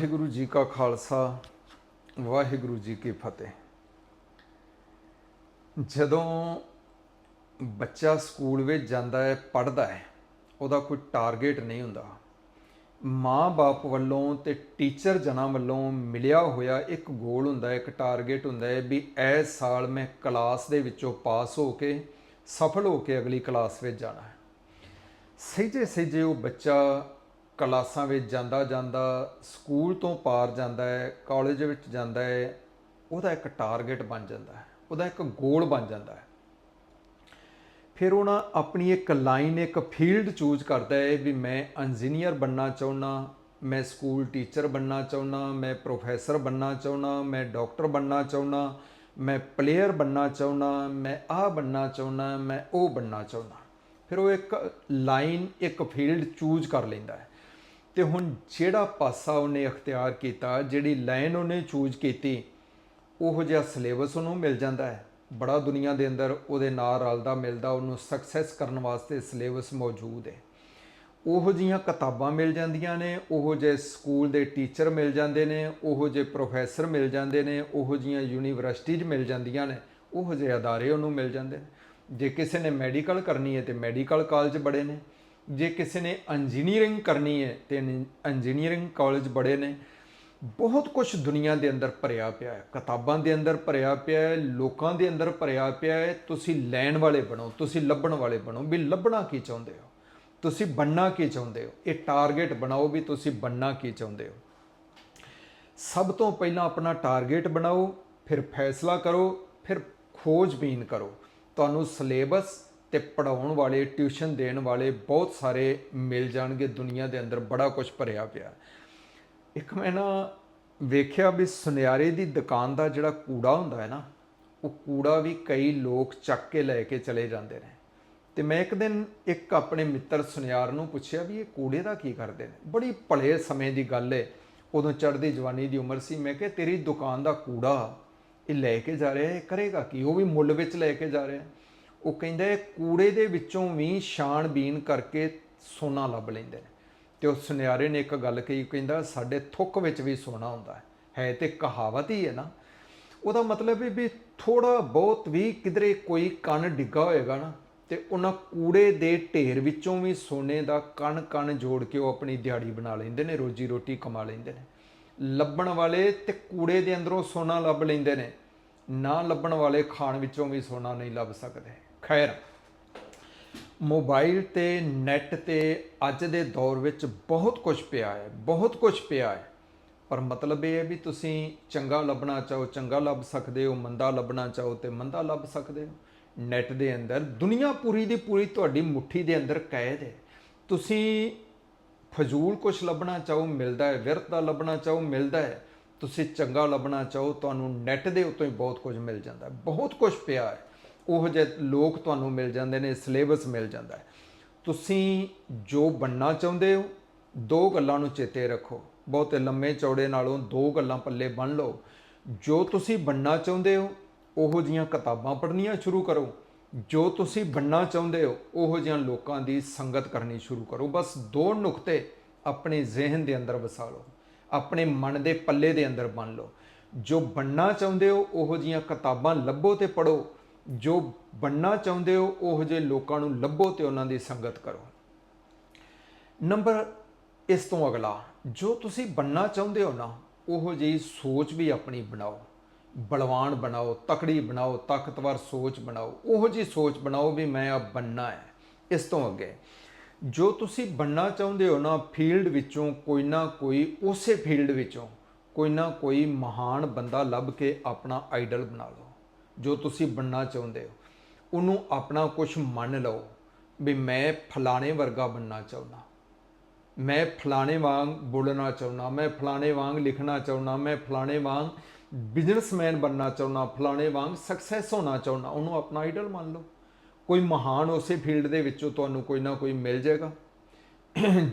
ਵਾਹਿਗੁਰੂ ਜੀ ਕਾ ਖਾਲਸਾ, ਵਾਹਿਗੁਰੂ ਜੀ ਕੀ ਫਤਿਹ। ਜਦੋਂ ਬੱਚਾ ਸਕੂਲ ਵਿੱਚ ਜਾਂਦਾ ਹੈ, ਪੜ੍ਹਦਾ ਹੈ, ਉਹਦਾ ਕੋਈ ਟਾਰਗੇਟ ਨਹੀਂ ਹੁੰਦਾ। ਮਾਂ-ਬਾਪ ਵੱਲੋਂ ਤੇ ਟੀਚਰ ਜਨਾਂ ਵੱਲੋਂ ਮਿਲਿਆ ਹੋਇਆ ਇੱਕ ਗੋਲ ਹੁੰਦਾ ਹੈ, ਇੱਕ ਟਾਰਗੇਟ ਹੁੰਦਾ ਹੈ ਵੀ ਇਸ ਸਾਲ ਮੈਂ ਕਲਾਸ ਦੇ ਵਿੱਚੋਂ ਪਾਸ ਹੋ ਕੇ, ਸਫਲ ਹੋ ਕੇ ਅਗਲੀ ਕਲਾਸ ਵਿੱਚ ਜਾਣਾ ਹੈ। ਸਹਿਜੇ ਸਹਿਜੇ ਉਹ ਬੱਚਾ ਕਲਾਸਾਂ ਵਿੱਚ ਜਾਂਦਾ ਜਾਂਦਾ ਸਕੂਲ ਤੋਂ ਪਾਰ ਜਾਂਦਾ ਹੈ, ਕਾਲਜ ਵਿੱਚ ਜਾਂਦਾ ਹੈ, ਉਹਦਾ ਇੱਕ ਟਾਰਗੇਟ ਬਣ ਜਾਂਦਾ ਹੈ, ਉਹਦਾ ਇੱਕ ਗੋਲ ਬਣ ਜਾਂਦਾ ਹੈ। ਫਿਰ ਉਹਨਾਂ ਆਪਣੀ ਇੱਕ ਲਾਈਨ ਇੱਕ ਫੀਲਡ ਚੂਜ਼ ਕਰਦਾ ਹੈ ਵੀ ਮੈਂ ਇੰਜੀਨੀਅਰ ਬੰਨਾ ਚਾਹੁੰਦਾ ਮੈਂ ਸਕੂਲ ਟੀਚਰ ਬੰਨਾ ਚਾਹੁੰਦਾ ਮੈਂ ਪ੍ਰੋਫੈਸਰ ਬੰਨਾ ਚਾਹੁੰਦਾ ਮੈਂ ਡਾਕਟਰ ਬੰਨਾ ਚਾਹੁੰਦਾ ਮੈਂ ਪਲੇਅਰ ਬੰਨਾ ਚਾਹੁੰਦਾ ਮੈਂ ਆਹ ਬੰਨਾ ਚਾਹੁੰਦਾ ਮੈਂ ਉਹ ਬੰਨਾ ਚਾਹੁੰਦਾ ਫਿਰ ਉਹ ਇੱਕ ਲਾਈਨ ਇੱਕ ਫੀਲਡ ਚੂਜ਼ ਕਰ ਲੈਂਦਾ ਹੈ। ਤੇ ਹੁਣ ਜਿਹੜਾ ਪਾਸਾ ਉਹਨੇ ਅਖਤਿਆਰ ਕੀਤਾ, ਜਿਹੜੀ ਲਾਈਨ ਉਹਨੇ ਚੂਜ਼ ਕੀਤੀ, ਉਹੋ ਜਿਹਾ ਸਿਲੇਬਸ ਉਹਨੂੰ ਮਿਲ ਜਾਂਦਾ ਹੈ। ਬੜਾ ਦੁਨੀਆ ਦੇ ਅੰਦਰ ਉਹਦੇ ਨਾਲ ਰਲਦਾ ਮਿਲਦਾ ਉਹਨੂੰ ਸਕਸੈਸ ਕਰਨ ਵਾਸਤੇ ਸਿਲੇਬਸ ਮੌਜੂਦ ਹੈ। ਉਹੋ ਜੀਆਂ ਕਿਤਾਬਾਂ ਮਿਲ ਜਾਂਦੀਆਂ ਨੇ, ਉਹੋ ਜਿਹੇ ਸਕੂਲ ਦੇ ਟੀਚਰ ਮਿਲ ਜਾਂਦੇ ਨੇ, ਉਹੋ ਜਿਹੇ ਪ੍ਰੋਫੈਸਰ ਮਿਲ ਜਾਂਦੇ ਨੇ, ਉਹੋ ਜੀਆਂ ਯੂਨੀਵਰਸਿਟੀਜ਼ ਮਿਲ ਜਾਂਦੀਆਂ ਨੇ, ਉਹੋ ਜਿਹੇ ਅਦਾਰੇ ਉਹਨੂੰ ਮਿਲ ਜਾਂਦੇ ਨੇ। ਜੇ ਕਿਸੇ ਨੇ ਮੈਡੀਕਲ ਕਰਨੀ ਹੈ ਤੇ ਮੈਡੀਕਲ ਕਾਲਜ ਬੜੇ ਨੇ। ਜੇ ਕਿਸੇ ਨੇ ਇੰਜੀਨੀਅਰਿੰਗ ਕਰਨੀ ਹੈ ਤੇ ਇੰਜੀਨੀਅਰਿੰਗ ਕਾਲਜ ਬੜੇ ਨੇ, ਬਹੁਤ ਕੁਝ ਦੁਨੀਆ ਦੇ ਅੰਦਰ ਭਰਿਆ ਪਿਆ ਹੈ। ਕਿਤਾਬਾਂ ਦੇ ਅੰਦਰ ਭਰਿਆ ਪਿਆ ਹੈ, ਲੋਕਾਂ ਦੇ ਅੰਦਰ ਭਰਿਆ ਪਿਆ ਹੈ। ਤੁਸੀਂ ਲੈਣ ਵਾਲੇ ਬਣੋ, ਤੁਸੀਂ ਲੱਭਣ ਵਾਲੇ ਬਣੋ। ਵੀ ਲੱਭਣਾ ਕੀ ਚਾਹੁੰਦੇ ਹੋ? ਤੁਸੀਂ ਬੰਨਾ ਕੀ ਚਾਹੁੰਦੇ ਹੋ? ਇਹ ਟਾਰਗੇਟ ਬਣਾਓ ਵੀ ਤੁਸੀਂ ਬੰਨਾ ਕੀ ਚਾਹੁੰਦੇ ਹੋ। ਸਭ ਤੋਂ ਪਹਿਲਾਂ ਆਪਣਾ ਟਾਰਗੇਟ ਬਣਾਓ, ਫਿਰ ਫੈਸਲਾ ਕਰੋ, ਫਿਰ ਖੋਜਬੀਨ ਕਰੋ। ਤੁਹਾਨੂੰ ਸਿਲੇਬਸ ਤੇ ਪੜਾਉਣ ਵਾਲੇ, ਟਿਊਸ਼ਨ ਦੇਣ ਵਾਲੇ ਬਹੁਤ ਸਾਰੇ ਮਿਲ ਜਾਣਗੇ ਦੁਨੀਆ ਦੇ ਅੰਦਰ, ਬੜਾ ਕੁਝ ਭਰਿਆ ਪਿਆ। ਇੱਕ ਮੈਂ ਨਾ ਵੇਖਿਆ ਵੀ ਸੁਨਿਆਰੇ ਦੀ ਦੁਕਾਨ ਦਾ ਜਿਹੜਾ ਕੂੜਾ ਹੁੰਦਾ ਹੈ ਨਾ, ਉਹ ਕੂੜਾ ਵੀ ਕਈ ਲੋਕ ਚੱਕ ਕੇ ਲੈ ਕੇ ਚਲੇ ਜਾਂਦੇ ਨੇ। ਤੇ ਮੈਂ ਇੱਕ ਦਿਨ ਇੱਕ ਆਪਣੇ ਮਿੱਤਰ ਸੁਨਿਆਰ ਨੂੰ ਪੁੱਛਿਆ ਵੀ ਇਹ ਕੂੜੇ ਦਾ ਕੀ ਕਰਦੇ ਨੇ? ਬੜੀ ਭਲੇ ਸਮੇਂ ਦੀ ਗੱਲ ਏ। ਉਦੋਂ ਚੜ੍ਹਦੀ ਜਵਾਨੀ ਦੀ ਉਮਰ ਸੀ, ਮੈਂ ਕਿਹਾ, ਤੇਰੀ ਦੁਕਾਨ ਦਾ ਕੂੜਾ, ਇਹ ਲੈ ਕੇ ਜਾ ਰਿਹਾ ਹੈ ਕਰੇਗਾ ਕੀ? ਉਹ ਵੀ ਮੁੱਲ ਵਿੱਚ ਲੈ ਕੇ ਜਾ ਰਿਹਾ। ਉਹ ਕਹਿੰਦਾ ਕੂੜੇ ਦੇ ਵਿੱਚੋਂ ਵੀ ਛਾਣਬੀਨ ਕਰਕੇ ਸੋਨਾ ਲੱਭ ਲੈਂਦੇ ਨੇ। ਤੇ ਉਹ ਸੁਨਿਆਰੇ ਨੇ ਇੱਕ ਗੱਲ ਕਹੀ ਕਹਿੰਦਾ, ਸਾਡੇ ਥੁੱਕ ਵਿੱਚ ਵੀ ਸੋਨਾ ਹੁੰਦਾ ਹੈ। ਹੈ ਤੇ ਕਹਾਵਤ ਹੀ ਹੈ ਨਾ। ਉਹਦਾ ਮਤਲਬ ਹੈ ਵੀ ਥੋੜਾ ਬਹੁਤ ਵੀ ਕਿਧਰੇ ਕੋਈ ਕਣ ਡਿੱਗਾ ਹੋਏਗਾ ਨਾ, ਤੇ ਉਹਨਾਂ ਕੂੜੇ ਦੇ ਢੇਰ ਵਿੱਚੋਂ ਵੀ ਸੋਨੇ ਦਾ ਕਣ ਕਣ ਜੋੜ ਕੇ ਉਹ ਆਪਣੀ ਦਿਹਾੜੀ ਬਣਾ ਲੈਂਦੇ ਨੇ, ਰੋਜੀ ਰੋਟੀ ਕਮਾ ਲੈਂਦੇ ਨੇ। ਲੱਭਣ ਵਾਲੇ ਤੇ ਕੂੜੇ ਦੇ ਅੰਦਰੋਂ ਸੋਨਾ ਲੱਭ ਲੈਂਦੇ ਨੇ। ਨਾ ਲੱਭਣ ਵਾਲੇ ਖਾਣ ਵਿੱਚੋਂ ਵੀ ਸੋਨਾ ਨਹੀਂ ਲੱਭ ਸਕਦੇ। ਖੈਰ, ਮੋਬਾਈਲ ਤੇ ਨੈਟ ਤੇ ਅੱਜ ਦੇ ਦੌਰ ਵਿੱਚ ਬਹੁਤ ਕੁਝ ਪਿਆ ਹੈ, ਬਹੁਤ ਕੁਝ ਪਿਆ ਹੈ। ਪਰ ਮਤਲਬ ਇਹ ਹੈ ਵੀ ਤੁਸੀਂ ਚੰਗਾ ਲੱਭਣਾ ਚਾਹੋ, ਚੰਗਾ ਲੱਭ ਸਕਦੇ ਹੋ, ਮੰਦਾ ਲੱਭਣਾ ਚਾਹੋ ਤੇ ਮੰਦਾ ਲੱਭ ਸਕਦੇ ਹੋ। ਨੈਟ ਦੇ ਅੰਦਰ, ਦੁਨੀਆ ਪੂਰੀ ਦੀ ਪੂਰੀ ਤੁਹਾਡੀ ਮੁਠੀ ਦੇ ਅੰਦਰ ਕੈਦ ਹੈ। ਤੁਸੀਂ ਫਜ਼ੂਲ ਕੁਝ ਲੱਭਣਾ ਚਾਹੋ, ਮਿਲਦਾ ਹੈ ਵਿਰਤ ਦਾ ਲੱਭਣਾ ਚਾਹੋ, ਮਿਲਦਾ ਹੈ। ਤੁਸੀਂ ਚੰਗਾ ਲੱਭਣਾ ਚਾਹੋ, ਤੁਹਾਨੂੰ ਨੈਟ ਦੇ ਉੱਤੋਂ ਹੀ ਬਹੁਤ ਕੁਝ ਮਿਲ ਜਾਂਦਾ ਹੈ, ਬਹੁਤ ਕੁਝ ਪਿਆ ਹੈ। ਉਹ ਜਿਹੇ ਲੋਕ ਤੁਹਾਨੂੰ ਮਿਲ ਜਾਂਦੇ ਨੇ, ਸਿਲੇਬਸ ਮਿਲ ਜਾਂਦਾ ਹੈ। ਤੁਸੀਂ ਜੋ ਬੰਨਾ ਚਾਹੁੰਦੇ ਹੋ, ਦੋ ਗੱਲਾਂ ਨੂੰ ਚੇਤੇ ਰੱਖੋ। ਬਹੁਤੇ ਲੰਮੇ ਚੌੜੇ ਨਾਲੋਂ ਦੋ ਗੱਲਾਂ ਪੱਲੇ ਬੰਨ ਲਓ। ਜੋ ਤੁਸੀਂ ਬੰਨਾ ਚਾਹੁੰਦੇ ਹੋ, ਉਹੋ ਜੀਆਂ ਕਿਤਾਬਾਂ ਪੜ੍ਹਨੀਆਂ ਸ਼ੁਰੂ ਕਰੋ। ਜੋ ਤੁਸੀਂ ਬੰਨਾ ਚਾਹੁੰਦੇ ਹੋ, ਉਹੋ ਜਿਹੀਆਂ ਲੋਕਾਂ ਦੀ ਸੰਗਤ ਕਰਨੀ ਸ਼ੁਰੂ ਕਰੋ। ਬਸ ਦੋ ਨੁਕਤੇ ਆਪਣੇ ਜ਼ਿਹਨ ਦੇ ਅੰਦਰ ਵਸਾ ਲਓ। ਆਪਣੇ ਮਨ ਦੇ ਪੱਲੇ ਦੇ ਅੰਦਰ ਬੰਨ ਲਓ। ਜੋ ਬੰਨਾ ਚਾਹੁੰਦੇ ਹੋ, ਉਹੋ ਜੀਆਂ ਕਿਤਾਬਾਂ ਲੱਭੋ ਤੇ ਪੜੋ ਜੋ ਬਣਨਾ ਚਾਹੁੰਦੇ ਹੋ, ਉਹੋ ਜਿਹੇ ਲੋਕਾਂ ਨੂੰ ਲੱਭੋ ਤੇ ਉਹਨਾਂ ਦੀ ਸੰਗਤ ਕਰੋ। ਨੰਬਰ ਇਸ ਤੋਂ ਅਗਲਾ, ਜੋ ਤੁਸੀਂ ਬਣਨਾ ਚਾਹੁੰਦੇ ਹੋ ਨਾ, ਉਹੋ ਜਿਹੀ ਸੋਚ ਵੀ ਆਪਣੀ ਬਣਾਓ। ਬਲਵਾਨ ਬਣਾਓ, ਤਕੜੀ ਬਣਾਓ, ਤਾਕਤਵਰ ਸੋਚ ਬਣਾਓ। ਉਹੋ ਜਿਹੀ ਸੋਚ ਬਣਾਓ ਵੀ ਮੈਂ ਆ ਬੰਨਾ ਹੈ। ਇਸ ਤੋਂ ਅੱਗੇ, ਜੋ ਤੁਸੀਂ ਬੰਨਾ ਚਾਹੁੰਦੇ ਹੋ ਨਾ, ਫੀਲਡ ਵਿੱਚੋਂ ਕੋਈ ਨਾ ਕੋਈ, ਉਸੇ ਫੀਲਡ ਵਿੱਚੋਂ ਕੋਈ ਨਾ ਕੋਈ ਮਹਾਨ ਬੰਦਾ ਲੱਭ ਕੇ ਆਪਣਾ ਆਈਡਲ ਬਣਾ ਲਓ। ਜੋ ਤੁਸੀਂ ਬਣਨਾ ਚਾਹੁੰਦੇ ਹੋ, ਉਹਨੂੰ ਆਪਣਾ ਕੁਝ ਮੰਨ ਲਓ ਵੀ ਮੈਂ ਫਲਾਣੇ ਵਰਗਾ ਬਣਨਾ ਚਾਹੁੰਦਾ। ਮੈਂ ਫਲਾਣੇ ਵਾਂਗ ਬੋਲਣਾ ਚਾਹੁੰਦਾ, ਮੈਂ ਫਲਾਣੇ ਵਾਂਗ ਲਿਖਣਾ ਚਾਹੁੰਦਾ, ਮੈਂ ਫਲਾਣੇ ਵਾਂਗ ਬਿਜ਼ਨਸਮੈਨ ਬਣਨਾ ਚਾਹੁੰਦਾ, ਫਲਾਣੇ ਵਾਂਗ ਸਕਸੈਸ ਹੋਣਾ ਚਾਹੁੰਦਾ, ਉਹਨੂੰ ਆਪਣਾ ਆਈਡਲ ਮੰਨ ਲਓ। ਕੋਈ ਮਹਾਨ ਉਸੇ ਫੀਲਡ ਦੇ ਵਿੱਚੋਂ ਤੁਹਾਨੂੰ ਕੋਈ ਨਾ ਕੋਈ ਮਿਲ ਜਾਏਗਾ।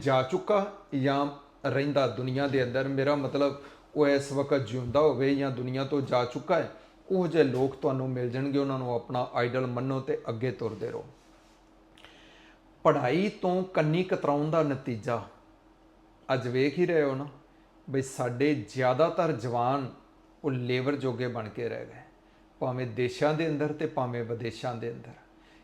ਜਾ ਚੁੱਕਾ ਜਾਂ ਰਹਿੰਦਾ ਦੁਨੀਆ ਦੇ ਅੰਦਰ, ਮੇਰਾ ਮਤਲਬ ਉਹ ਇਸ ਵਕਤ ਜਿਉਂਦਾ ਹੋਵੇ ਜਾਂ ਦੁਨੀਆ ਤੋਂ ਜਾ ਚੁੱਕਾ ਹੈ ਉਹ ਜਿਹੇ ਲੋਕ ਤੁਹਾਨੂੰ ਮਿਲ ਜਾਣਗੇ, ਉਹਨਾਂ ਨੂੰ ਆਪਣਾ ਆਈਡਲ ਮੰਨੋ ਤੇ ਅੱਗੇ ਤੁਰਦੇ ਰਹੋ। ਪੜ੍ਹਾਈ ਤੋਂ ਕੰਨੀ ਕਤਰਾਉਣ ਦਾ ਨਤੀਜਾ। ਅੱਜ ਵੇਖ ਹੀ ਰਹੇ ਹੋ ਨਾ ਬਈ ਸਾਡੇ ਜ਼ਿਆਦਾਤਰ ਜਵਾਨ ਉਹ ਲੇਬਰ ਜੋਗੇ ਬਣ ਕੇ ਰਹਿ ਗਏ। ਭਾਵੇਂ ਦੇਸ਼ਾਂ ਦੇ ਅੰਦਰ ਤੇ ਭਾਵੇਂ ਵਿਦੇਸ਼ਾਂ ਦੇ ਅੰਦਰ।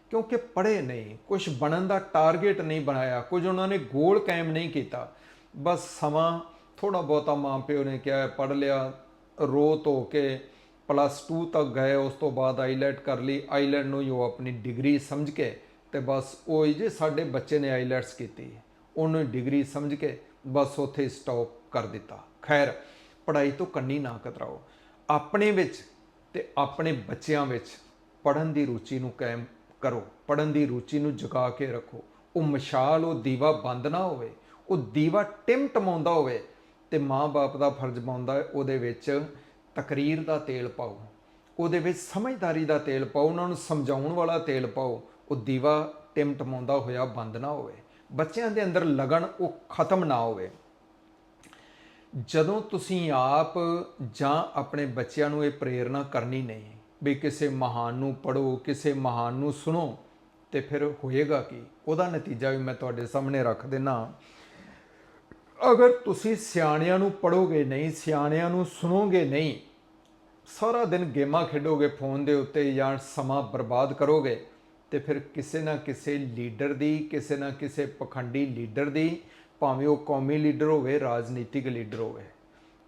ਕਿਉਂਕਿ ਪੜ੍ਹੇ ਨਹੀਂ ਕੁਝ ਬਣਨ ਦਾ ਟਾਰਗੇਟ ਨਹੀਂ ਬਣਾਇਆ, ਕੁਝ ਉਹਨਾਂ ਨੇ ਗੋਲ ਕਾਇਮ ਨਹੀਂ ਕੀਤਾ। ਬਸ ਸਮਾਂ ਥੋੜਾ ਬਹੁਤਾ ਮਾਂ ਪਿਓ ਨੇ ਕਿਹਾ, ਪੜ੍ਹ ਲਿਆ, ਰੋ ਧੋ ਕੇ ਪਲੱਸ 2 ਤੱਕ ਗਏ, ਉਸ ਤੋਂ ਬਾਅਦ ਆਈਲੈਟ ਕਰ ਲਈ। ਆਈਲੈਟ ਨੂੰ ਹੀ ਉਹ ਆਪਣੀ ਡਿਗਰੀ ਸਮਝ ਕੇ ਤੇ ਬਸ ਉਹ ਹੀ ਜੇ ਸਾਡੇ ਬੱਚੇ ਨੇ ਆਈਲੈਟਸ ਕੀਤੀ, ਉਹਨੂੰ ਡਿਗਰੀ ਸਮਝ ਕੇ ਬਸ ਉੱਥੇ ਸਟਾਪ ਕਰ ਦਿੱਤਾ। ਖੈਰ, ਪੜ੍ਹਾਈ ਤੋਂ ਕੰਨੀ ਨਾ ਕਤਰਾਓ। ਆਪਣੇ ਵਿੱਚ ਤੇ ਆਪਣੇ ਬੱਚਿਆਂ ਵਿੱਚ ਪੜਨ ਦੀ ਰੁਚੀ ਨੂੰ ਕਾਇਮ ਕਰੋ। ਪੜਨ ਦੀ ਰੁਚੀ ਨੂੰ ਜਗਾ ਕੇ ਰੱਖੋ। ਉਹ ਮਸ਼ਾਲ, ਉਹ ਦੀਵਾ ਬੰਦ ਨਾ ਹੋਵੇ। ਉਹ ਦੀਵਾ ਟਿਮਟਮਾਉਂਦਾ ਹੋਵੇ ਤੇ ਮਾਂ-ਬਾਪ ਦਾ ਫਰਜ਼ ਬਣਦਾ ਉਹਦੇ ਵਿੱਚ ਤਕਰੀਰ ਦਾ ਤੇਲ ਪਾਓ, ਉਹਦੇ ਵਿੱਚ ਸਮਝਦਾਰੀ ਦਾ ਤੇਲ ਪਾਓ, ਉਹਨਾਂ ਨੂੰ ਸਮਝਾਉਣ ਵਾਲਾ ਤੇਲ ਪਾਓ, ਉਹ ਦੀਵਾ ਟਿਮਟਮਾਉਂਦਾ ਹੋਇਆ ਬੰਦ ਨਾ ਹੋਵੇ। ਬੱਚਿਆਂ ਦੇ ਅੰਦਰ ਲਗਨ ਉਹ ਖਤਮ ਨਾ ਹੋਵੇ। ਜਦੋਂ ਤੁਸੀਂ ਆਪ ਜਾਂ ਆਪਣੇ ਬੱਚਿਆਂ ਨੂੰ ਇਹ ਪ੍ਰੇਰਣਾ ਕਰਨੀ ਨਹੀਂ, ਵੀ ਕਿਸੇ ਮਹਾਨ ਨੂੰ ਪੜੋ ਕਿਸੇ ਮਹਾਨ ਨੂੰ ਸੁਣੋ, ਤੇ ਫਿਰ ਹੋਏਗਾ ਕੀ? ਉਹਦਾ ਨਤੀਜਾ ਵੀ ਮੈਂ ਤੁਹਾਡੇ ਸਾਹਮਣੇ ਰੱਖ ਦੇਣਾ ਅਗਰ ਤੁਸੀਂ ਸਿਆਣਿਆਂ ਨੂੰ ਪੜੋਗੇ ਨਹੀਂ, ਸਿਆਣਿਆਂ ਨੂੰ ਸੁਣੋਗੇ ਨਹੀਂ, ਸਾਰਾ ਦਿਨ ਗੇਮਾਂ ਖੇਡੋਗੇ ਫੋਨ ਦੇ ਉੱਤੇ ਜਾਂ ਸਮਾਂ ਬਰਬਾਦ ਕਰੋਗੇ, ਤੇ ਫਿਰ ਕਿਸੇ ਨਾ ਕਿਸੇ ਲੀਡਰ ਦੀ, ਕਿਸੇ ਨਾ ਕਿਸੇ ਪਖੰਡੀ ਲੀਡਰ ਦੀ, ਭਾਵੇਂ ਉਹ ਕੌਮੀ ਲੀਡਰ ਹੋਵੇ, ਰਾਜਨੀਤਿਕ ਲੀਡਰ ਹੋਵੇ,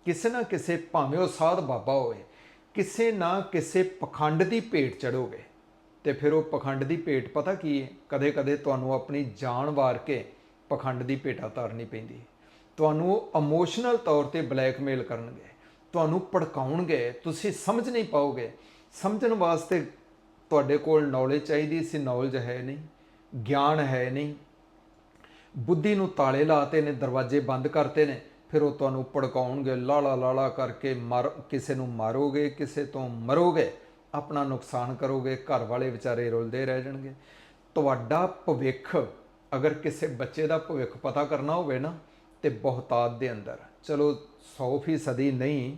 ਕਿਸੇ ਨਾ ਕਿਸੇ ਭਾਵੇਂ ਉਹ ਸਾਧ ਬਾਬਾ ਹੋਵੇ, ਕਿਸੇ ਨਾ ਕਿਸੇ ਪਖੰਡ ਦੀ ਭੇਟ ਚੜੋਗੇ ਤੇ ਫਿਰ ਉਹ ਪਖੰਡ ਦੀ ਭੇਟ ਪਤਾ ਕੀ ਹੈ ਕਦੇ-ਕਦੇ ਤੁਹਾਨੂੰ ਆਪਣੀ ਜਾਨ ਵਾਰ ਕੇ ਪਖੰਡ ਦੀ ਭੇਟਾ ਤਾਰਨੀ ਪੈਂਦੀ ਹੈ ਤੁਹਾਨੂੰ ਉਹ ਇਮੋਸ਼ਨਲ ਤੌਰ ਤੇ ਬਲੈਕਮੇਲ ਕਰਨਗੇ। ਤੁਹਾਨੂੰ ਭੜਕਾਉਣਗੇ। ਤੁਸੀਂ ਸਮਝ ਨਹੀਂ ਪਾਓਗੇ। ਸਮਝਣ ਵਾਸਤੇ ਤੁਹਾਡੇ ਕੋਲ ਨੌਲੇਜ ਚਾਹੀਦੀ ਸੀ। ਨੌਲੇਜ ਹੈ ਨਹੀਂ। ਗਿਆਨ ਹੈ ਨਹੀਂ। ਬੁੱਧੀ ਨੂੰ ਤਾਲੇ ਲਾਤੇ ਨੇ, ਦਰਵਾਜ਼ੇ ਬੰਦ ਕਰਤੇ ਨੇ। ਫਿਰ ਉਹ ਤੁਹਾਨੂੰ ਭੜਕਾਉਣਗੇ। ਲਾਲਾ ਲਾਲਾ ਕਰਕੇ ਮਰ, ਕਿਸੇ ਨੂੰ ਮਾਰੋਗੇ, ਕਿਸੇ ਤੋਂ ਮਰੋਗੇ। ਆਪਣਾ ਨੁਕਸਾਨ ਕਰੋਗੇ। ਘਰ ਵਾਲੇ ਵਿਚਾਰੇ ਰੁਲਦੇ ਰਹਿ ਜਾਣਗੇ। ਤੁਹਾਡਾ ਭਵਿੱਖ, ਅਗਰ ਕਿਸੇ ਬੱਚੇ ਦਾ ਭਵਿੱਖ ਪਤਾ ਕਰਨਾ ਹੋਵੇ ਨਾ ਤੇ ਬਹੁਤਾਤ ਦੇ ਅੰਦਰ। ਚਲੋ 100% ਨਹੀਂ,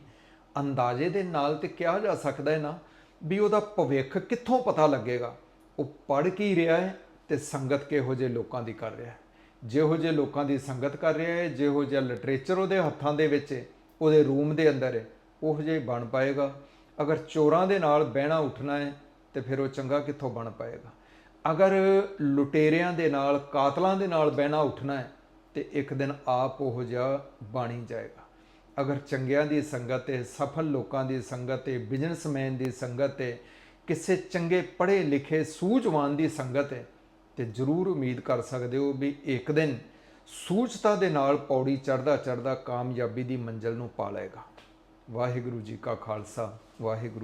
ਅੰਦਾਜ਼ੇ ਦੇ ਨਾਲ ਤੇ ਕਿਹਾ ਜਾ ਸਕਦਾ ਹੈ ਨਾ ਵੀ ਉਹਦਾ ਭਵਿੱਖ ਕਿੱਥੋਂ ਪਤਾ ਲੱਗੇਗਾ? ਉਹ ਪੜ ਕੀ ਰਿਹਾ ਹੈ ਤੇ ਸੰਗਤ ਕਿਹੋ ਜਿਹੇ ਲੋਕਾਂ ਦੀ ਕਰ ਰਿਹਾ ਹੈ? ਜਿਹੋ ਜਿਹੇ ਲੋਕਾਂ ਦੀ ਸੰਗਤ ਕਰ ਰਿਹਾ ਹੈ, ਜਿਹੋ ਜਿਹਾ ਲਿਟਰੇਚਰ ਉਹਦੇ ਹੱਥਾਂ ਦੇ ਵਿੱਚ ਹੈ, ਉਹਦੇ ਰੂਮ ਦੇ ਅੰਦਰ ਹੈ, ਉਹ ਜਿਹੇ ਬਣ ਪਾਏਗਾ। ਅਗਰ ਚੋਰਾਂ ਦੇ ਨਾਲ ਬਹਿਣਾ ਉੱਠਣਾ ਹੈ, ਤੇ ਫਿਰ ਉਹ ਚੰਗਾ ਕਿੱਥੋਂ ਬਣ ਪਾਏਗਾ? ਅਗਰ ਲੁਟੇਰਿਆਂ ਦੇ ਨਾਲ, ਕਾਤਲਾਂ ਦੇ ਨਾਲ ਬਹਿਣਾ ਉੱਠਣਾ ਹੈ ਤੇ ਇੱਕ ਦਿਨ ਆਪ ਉਹ ਜਿਹਾ ਬਾਣੀ ਜਾਏਗਾ। ਅਗਰ ਚੰਗਿਆਂ ਦੀ ਸੰਗਤ ਹੈ ਸਫਲ ਲੋਕਾਂ ਦੀ ਸੰਗਤ ਹੈ ਬਿਜ਼ਨਸਮੈਨ ਦੀ ਸੰਗਤ ਹੈ ਕਿਸੇ ਚੰਗੇ ਪੜ੍ਹੇ ਲਿਖੇ ਸੂਝਵਾਨ ਦੀ ਸੰਗਤ ਹੈ ਤੇ ਜ਼ਰੂਰ ਉਮੀਦ ਕਰ ਸਕਦੇ ਹੋ ਵੀ ਇੱਕ ਦਿਨ ਸੂਝਤਾ ਦੇ ਨਾਲ ਪੌੜੀ ਚੜਦਾ ਚੜਦਾ ਕਾਮਯਾਬੀ ਦੀ ਮੰਜ਼ਲ ਨੂੰ ਪਾ ਲਏਗਾ। ਵਾਹਿਗੁਰੂ ਜੀ ਕਾ ਖਾਲਸਾ, ਵਾਹਿਗੁਰੂ